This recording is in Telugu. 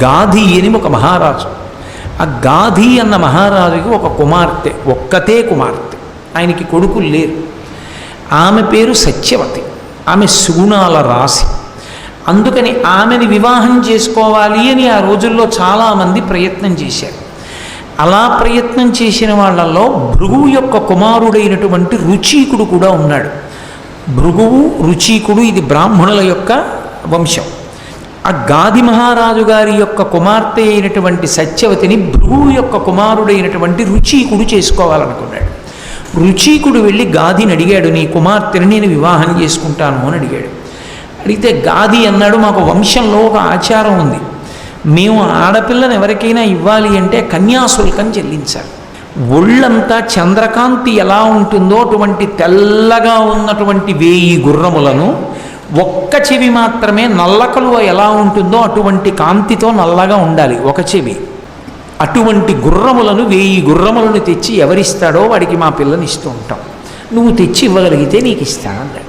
గాధి అని ఒక మహారాజు. ఆ గాధి అన్న మహారాజుకి ఒక కుమార్తె ఒక్కతే కుమార్తె. ఆయనకి కొడుకులు లేరు. ఆమె పేరు సత్యవతి. ఆమె సుగుణాల రాశి. అందుకని ఆమెని వివాహం చేసుకోవాలి అని ఆ రోజుల్లో చాలామంది ప్రయత్నం చేశారు. అలా ప్రయత్నం చేసిన వాళ్ళల్లో భృగువు యొక్క కుమారుడైనటువంటి రుచీకుడు కూడా ఉన్నాడు. భృగువు రుచీకుడు ఇది బ్రాహ్మణుల యొక్క వంశం. ఆ గాది మహారాజు గారి యొక్క కుమార్తె అయినటువంటి సత్యవతిని భ్రూ యొక్క కుమారుడైనటువంటి రుచీకుడు చేసుకోవాలనుకున్నాడు. రుచీకుడు వెళ్ళి గాదిని అడిగాడు నీ కుమార్తెని నేను వివాహం చేసుకుంటాను అని అడిగాడు. అడిగితే గాది అన్నాడు మాకు వంశంలో ఒక ఆచారం ఉంది. మేము ఆడపిల్లను ఎవరికైనా ఇవ్వాలి అంటే కన్యాశుల్కం చెల్లించాలి. ఒళ్ళంతా చంద్రకాంతి ఎలా ఉంటుందో అటువంటి తెల్లగా ఉన్నటువంటి వేయి గుర్రములను ఒక్క చెవి మాత్రమే నల్ల కలువ ఎలా ఉంటుందో అటువంటి కాంతితో నల్లగా ఉండాలి. ఒక చెవి. అటువంటి గుర్రములను వేయి గుర్రములను తెచ్చి ఎవరిస్తాడో వాడికి మా పిల్లని ఇస్తూ ఉంటాం. నువ్వు తెచ్చి ఇవ్వగలిగితే నీకు ఇస్తానన్నాడు